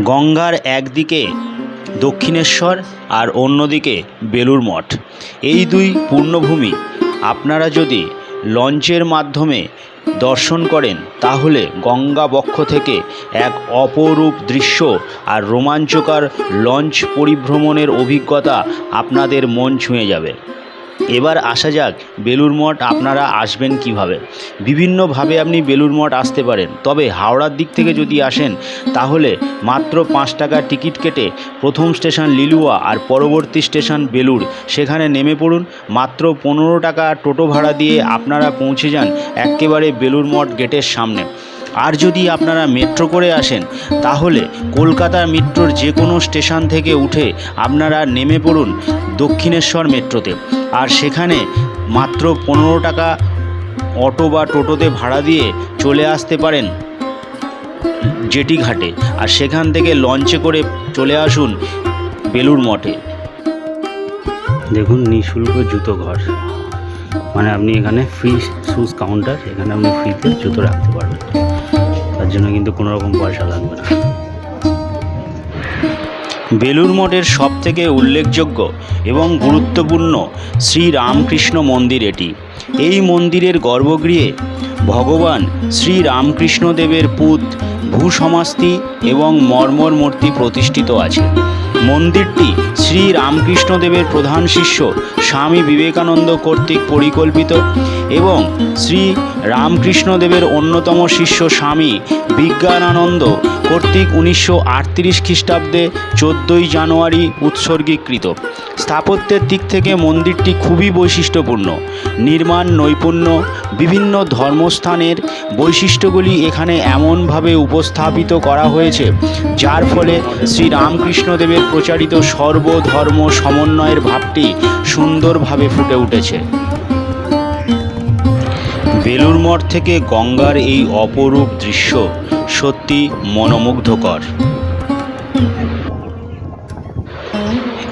গঙ্গার একদিকে দক্ষিণেশ্বর আর অন্যদিকে বেলুর মঠ। এই দুই পূর্ণভূমি আপনারা যদি লঞ্চের মাধ্যমে দর্শন করেন, তাহলে গঙ্গা বক্ষ থেকে এক অপরূপ দৃশ্য আর রোমাঞ্চকর লঞ্চ পরিভ্রমণের অভিজ্ঞতা আপনাদের মন ছুঁয়ে যাবে। এবার আসা যাক বেলুর মঠ আপনারা আসবেন কীভাবে? বিভিন্নভাবে আপনি বেলুর মঠ আসতে পারেন। তবে হাওড়ার দিক থেকে যদি আসেন, তাহলে মাত্র পাঁচ টাকার টিকিট কেটে প্রথম স্টেশন লিলুয়া আর পরবর্তী স্টেশন বেলুর সেখানে নেমে পড়ুন, মাত্র পনেরো টাকা টোটো ভাড়া দিয়ে আপনারা পৌঁছে যান এক্কেবারে বেলুর মঠ গেটের সামনে। আর যদি আপনারা মেট্রো করে আসেন, তাহলে কলকাতা মেট্রোর যে কোনো স্টেশন থেকে উঠে আপনারা নেমে পড়ুন দক্ষিণেশ্বর মেট্রোতে। আর সেখানে মাত্র পনেরো টাকা অটো বা টোটোতে ভাড়া দিয়ে চলে আসতে পারেন জেটি ঘাটে। আর সেখান থেকে লঞ্চে করে চলে আসুন বেলুর মঠে। দেখুন, নিঃশুল্ক জুতো ঘর। মানে আপনি এখানে ফ্রি শুজ কাউন্টার এখানে আপনি ফ্রিতে জুতো রাখতে পারবেন। তার জন্য কিন্তু কোনো রকম পয়সা লাগবে না। বেলুর মঠের সবথেকে উল্লেখযোগ্য এবং গুরুত্বপূর্ণ শ্রী রামকৃষ্ণ মন্দির এটি। এই মন্দিরের গর্ভগৃহে ভগবান শ্রী রামকৃষ্ণদেবের পুত, ভূসমাস্তি এবং মর্মর মূর্তি প্রতিষ্ঠিত আছে। মন্দিরটি শ্রী রামকৃষ্ণদেবের প্রধান শিষ্য স্বামী বিবেকানন্দ কর্তৃক পরিকল্পিত এবং শ্রী রামকৃষ্ণদেবের অন্যতম শিষ্য স্বামী বিজ্ঞানানন্দ কর্তৃক উনিশশো আটত্রিশ খ্রিস্টাব্দে চোদ্দোই জানুয়ারি উৎসর্গীকৃত। স্থাপত্যের দিক থেকে মন্দিরটি খুবই বৈশিষ্ট্যপূর্ণ। নির্মাণ, নৈপুণ্য, বিভিন্ন ধর্মস্থানের বৈশিষ্ট্যগুলি এখানে এমনভাবে উপস্থাপিত করা হয়েছে, যার ফলে শ্রী রামকৃষ্ণদেবের প্রচারিত সর্বধর্ম সমন্বয়ের ভাবটি সুন্দরভাবে ফুটে উঠেছে। বেলুর মঠ থেকে গঙ্গার এই অপরূপ দৃশ্য সত্যি মনোমুগ্ধকর।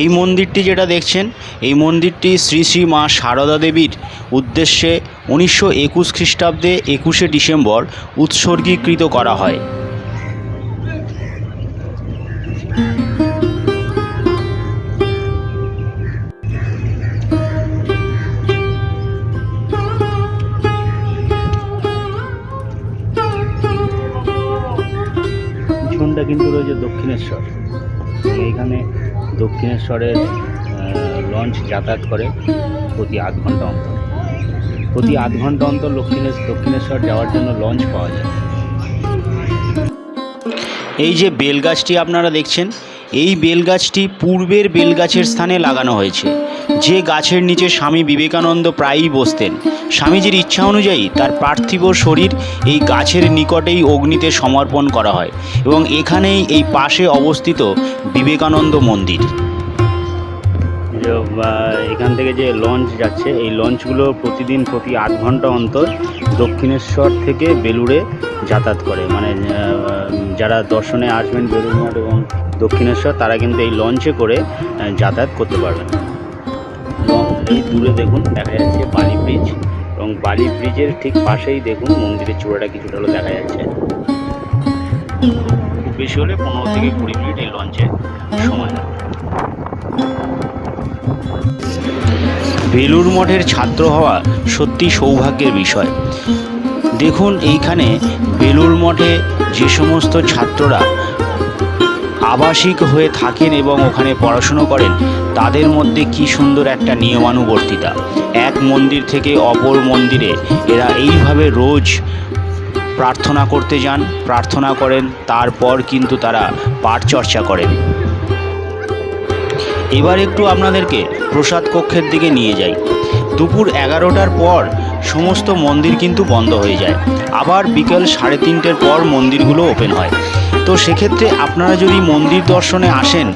এই মন্দিরটি যেটা দেখছেন, এই মন্দিরটি শ্রী শ্রী মা সারদা দেবীর উদ্দেশ্যে উনিশশো একুশ খ্রিস্টাব্দে একুশে ডিসেম্বর উৎসর্গীকৃত করা হয়। পিছনটা যে দক্ষিণেশ্বর। এইখানে দক্ষিণেশ্বরের লঞ্চ যাতায়াত করে প্রতি আধ ঘণ্টা অন্তর। প্রতি আধ ঘণ্টা অন্তর দক্ষিণেশ, দক্ষিণেশ্বর যাওয়ার জন্য লঞ্চ পাওয়া যায়। এই যে বেলগাছটি আপনারা দেখছেন, এই বেলগাছটি পূর্বের বেলগাছের স্থানে লাগানো হয়েছে। যে গাছের নিচে স্বামী বিবেকানন্দ প্রায়ই বসতেন, স্বামীজির ইচ্ছা অনুযায়ী তার পার্থিব শরীর এই গাছের নিকটেই অগ্নিতে সমর্পণ করা হয় এবং এখানেই এই পাশে অবস্থিত বিবেকানন্দ মন্দির। এখান থেকে যে লঞ্চ যাচ্ছে, এই লঞ্চগুলো প্রতিদিন প্রতি আধ ঘণ্টা অন্তর দক্ষিণেশ্বর থেকে বেলুড়ে যাতায়াত করে। মানে যারা দর্শনে আসবেন বেলুড় মঠ এবং দক্ষিণেশ্বর, তারা কিন্তু এই লঞ্চে করে যাতায়াত করতে পারবেন। এবং এই দূরে দেখুন, দেখা যাচ্ছে বালি ব্রিজ এবং বালি ব্রিজের ঠিক পাশেই দেখুন মন্দিরের চূড়াটা কিছুটা দেখা যাচ্ছে। খুব বেশি হলে পনেরো থেকে কুড়ি মিনিট এই লঞ্চে সময় বেলুর মঠের ছাত্র হওয়া সত্যি সৌভাগ্যের বিষয়। দেখুন, এইখানে বেলুর মঠে যে সমস্ত ছাত্ররা আবাসিক হয়ে থাকেন এবং ওখানে পড়াশুনো করেন, তাদের মধ্যে কি সুন্দর একটা নিয়মানুবর্তিতা। এক মন্দির থেকে অপর মন্দিরে এরা এইভাবে রোজ প্রার্থনা করতে যান, প্রার্থনা করেন, তারপর কিন্তু তারা পাঠ চর্চা করেন। এবার একটু আপনাদেরকে প্রসাদ কক্ষের দিকে নিয়ে যাই। দুপুর এগারোটার পর সমস্ত মন্দির কিন্তু বন্ধ হয়ে যায়। আবার বিকেল সাড়ে তিনটের পর মন্দিরগুলো ওপেন হয়। তো সেক্ষেত্রে আপনারা যদি মন্দির দর্শনে আসেন,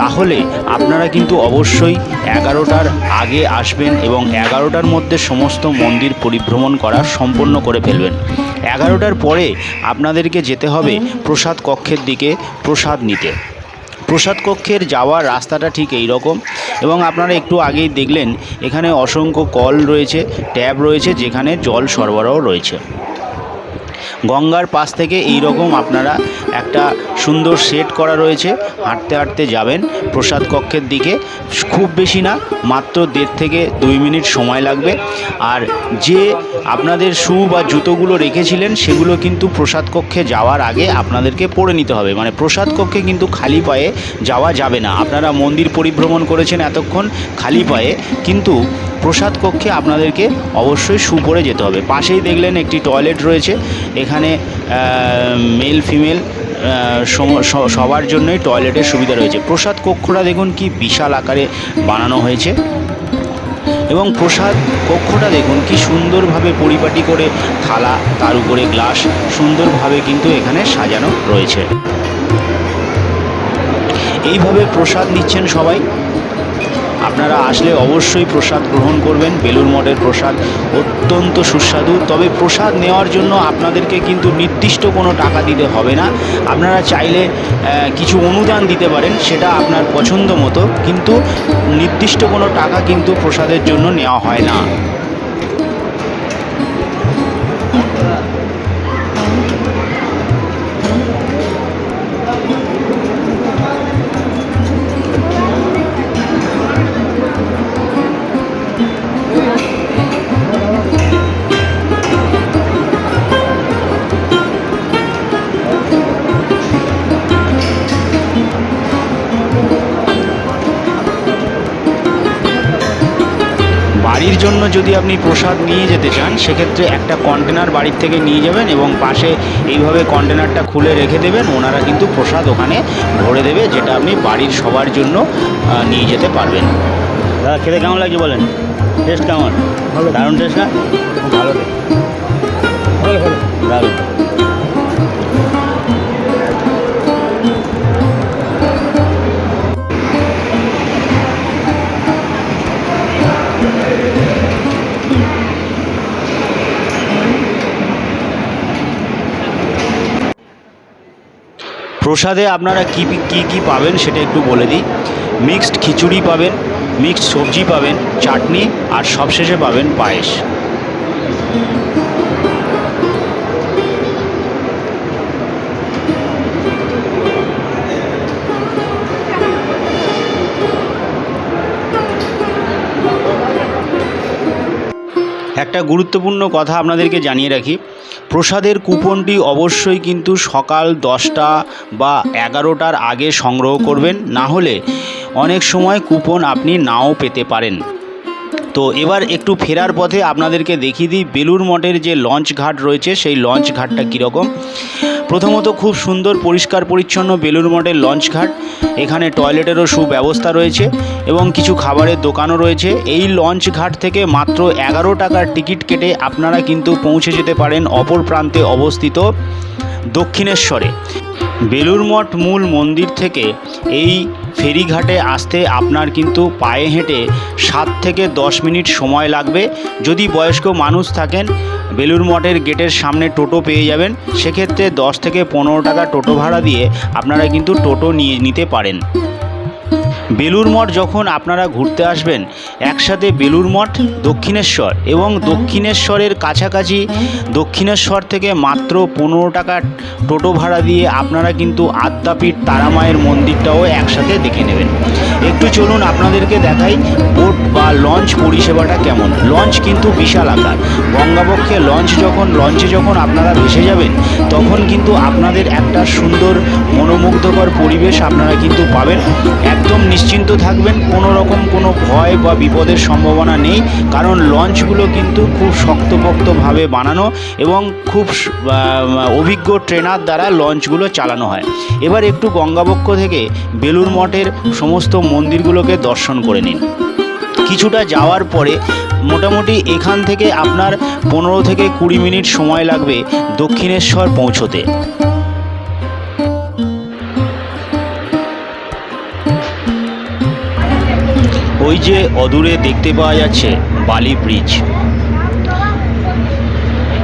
তাহলে আপনারা কিন্তু অবশ্যই এগারোটার আগে আসবেন এবং এগারোটার মধ্যে সমস্ত মন্দির পরিভ্রমণ করা সম্পন্ন করে ফেলবেন। এগারোটার পরে আপনাদেরকে যেতে হবে প্রসাদ কক্ষের দিকে প্রসাদ নিতে। প্রসাদ কক্ষের যাওয়ার রাস্তাটা ঠিক এই রকম এবং আপনারা একটু আগেই দেখলেন, এখানে অসংখ্য কল রয়েছে, ট্যাব রয়েছে, যেখানে জল সরবরাহ রয়েছে। গঙ্গার পাশ থেকে এই রকম আপনারা একটা সুন্দর সেট করা রয়েছে। হাঁটতে হাঁটতে যাবেন প্রসাদ কক্ষের দিকে। খুব বেশি না, মাত্র দেড় থেকে দুই মিনিট সময় লাগবে। আর যে আপনাদের শু বা জুতোগুলো রেখেছিলেন, সেগুলো কিন্তু প্রসাদ কক্ষে যাওয়ার আগে আপনাদেরকে পরে নিতে হবে। মানে প্রসাদ কক্ষে কিন্তু খালি পায়ে যাওয়া যাবে না। আপনারা মন্দির পরিভ্রমণ করেছেন এতক্ষণ খালি পায়ে, কিন্তু প্রসাদ কক্ষে আপনাদেরকে অবশ্যই শু পরে যেতে হবে। পাশেই দেখলেন একটি টয়লেট রয়েছে। এখানে মেল ফিমেল সবার জন্যই টয়লেটের সুবিধা রয়েছে। প্রসাদ কক্ষটা দেখুন কি বিশাল আকারে বানানো হয়েছে। এবং প্রসাদ কক্ষটা দেখুন কি সুন্দরভাবে পরিপাটি করে থালা, তার উপরে গ্লাস সুন্দরভাবে কিন্তু এখানে সাজানো রয়েছে। এইভাবে প্রসাদ নিচ্ছেন সবাই। আপনারা আসলে অবশ্যই প্রসাদ গ্রহণ করবেন। বেলুর মঠের প্রসাদ অত্যন্ত সুস্বাদু। তবে প্রসাদ নেওয়ার জন্য আপনাদেরকে কিন্তু নির্দিষ্ট কোনো টাকা দিতে হবে না। আপনারা চাইলে কিছু অনুদান দিতে পারেন, সেটা আপনার পছন্দ মতো। কিন্তু নির্দিষ্ট কোনো টাকা কিন্তু প্রসাদের জন্য নেওয়া হয় না। বাড়ির জন্য যদি আপনি প্রসাদ নিয়ে যেতে চান সেক্ষেত্রে একটা কন্টেনার বাড়ির থেকে নিয়ে যাবেন এবং পাশে এইভাবে কন্টেনারটা খুলে রেখে দেবেন। ওনারা কিন্তু প্রসাদ ওখানে ভরে দেবে যেটা আপনি বাড়ির সবার জন্য নিয়ে যেতে পারবেন। দাদা খেতে কেমন লাগছে বলেন? টেস্ট কেমন? ভালো। দারুণ টেস্ট না? ভালো ভালো ভালো। দারুণ। প্রসাদে আপনারা কী কী কী পাবেন সেটা একটু বলে দিই। মিক্সড খিচুড়ি পাবেন, মিক্সড সবজি পাবেন, চাটনি আর সবশেষে পাবেন পায়েস। একটা গুরুত্বপূর্ণ কথা আপনাদেরকে জানিয়ে রাখি। প্রসাদের কুপনটি অবশ্যই কিন্তু সকাল দশটা বা এগারোটার আগে সংগ্রহ করবেন, না হলে অনেক সময় কুপন আপনি নাও পেতে পারেন। তো এবার একটু ফেরার পথে আপনাদেরকে দেখিয়ে দিই বেলুর মঠের যে লঞ্চ ঘাট রয়েছে, সেই লঞ্চ ঘাটটা কীরকম? প্রথমত খুব সুন্দর, পরিষ্কার, পরিচ্ছন্ন বেলুর মঠের লঞ্চ ঘাট। এখানে টয়লেটেরও সুব্যবস্থা রয়েছে এবং কিছু খাবারের দোকানও রয়েছে। এই লঞ্চ ঘাট থেকে মাত্র এগারো টাকার টিকিট কেটে আপনারা কিন্তু পৌঁছে যেতে পারেন অপর প্রান্তে অবস্থিত দক্ষিণেশ্বরে। বেলুর মঠ মূল মন্দির থেকে এই ফেরিঘাটে আসতে আপনার কিন্তু পায়ে হেঁটে সাত থেকে দশ মিনিট সময় লাগবে। যদি বয়স্ক মানুষ থাকেন, বেলুর মঠের গেটের সামনে টোটো পেয়ে যাবেন। সেক্ষেত্রে দশ থেকে পনেরো টাকা টোটো ভাড়া দিয়ে আপনারা কিন্তু টোটো নিয়ে নিতে পারেন। বেলুর মঠ যখন আপনারা ঘুরতে আসবেন, একসাথে বেলুর মঠ, দক্ষিণেশ্বর এবং দক্ষিণেশ্বরের কাছাকাছি, দক্ষিণেশ্বর থেকে মাত্র পনেরো টাকা টোটো ভাড়া দিয়ে আপনারা কিন্তু আদ্যাপীঠ তারামায়ের মন্দিরটাও একসাথে দেখে নেবেন। একটু চলুন আপনাদেরকে দেখাই বোট বা লঞ্চ পরিষেবাটা কেমন। লঞ্চ কিন্তু বিশাল আকার। গঙ্গাবক্ষে লঞ্চ যখন লঞ্চে যখন আপনারা ভেসে যাবেন, তখন কিন্তু আপনাদের একটা সুন্দর মনোমুগ্ধকর পরিবেশ আপনারা কিন্তু পাবেন। একদম নিশ্চিন্ত থাকবেন, কোনো রকম কোনো ভয় বা বিপদের সম্ভাবনা নেই, কারণ লঞ্চগুলো কিন্তু খুব শক্তপোক্তভাবে বানানো এবং খুব অভিজ্ঞ ট্রেনার দ্বারা লঞ্চগুলো চালানো হয়। এবার একটু গঙ্গাবক্ষ থেকে বেলুর মঠের সমস্ত মন্দিরগুলোকে দর্শন করে নিন। কিছুটা যাওয়ার পরে মোটামুটি এখান থেকে আপনার পনেরো থেকে কুড়ি মিনিট সময় লাগবে দক্ষিণেশ্বর পৌঁছতে। ওই যে অদূরে দেখতে পাওয়া যাচ্ছে বালি ব্রিজ।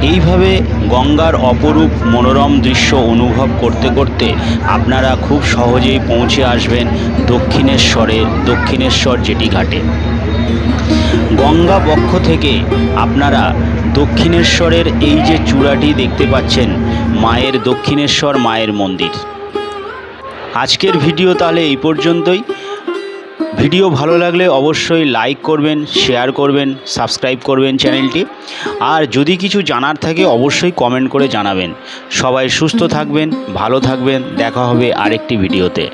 এইভাবে গঙ্গার অপরূপ মনোরম দৃশ্য অনুভব করতে করতে আপনারা খুব সহজেই পৌঁছে আসবেন দক্ষিণেশ্বরের দক্ষিণেশ্বর জেটি ঘাটে গঙ্গা বক্ষ থেকে আপনারা দক্ষিণেশ্বরের এই যে চূড়াটি দেখতে পাচ্ছেন, মায়ের দক্ষিণেশ্বর মায়ের মন্দির। আজকের ভিডিও তাহলে এই পর্যন্তই। ভিডিও ভালো লাগলে অবশ্যই লাইক করবেন শেয়ার করবেন সাবস্ক্রাইব করবেন চ্যানেলটি। আর যদি কিছু জানার থাকে অবশ্যই কমেন্ট করে জানাবেন। সবাই সুস্থ থাকবেন, ভালো থাকবেন, দেখা হবে আরেকটি ভিডিওতে।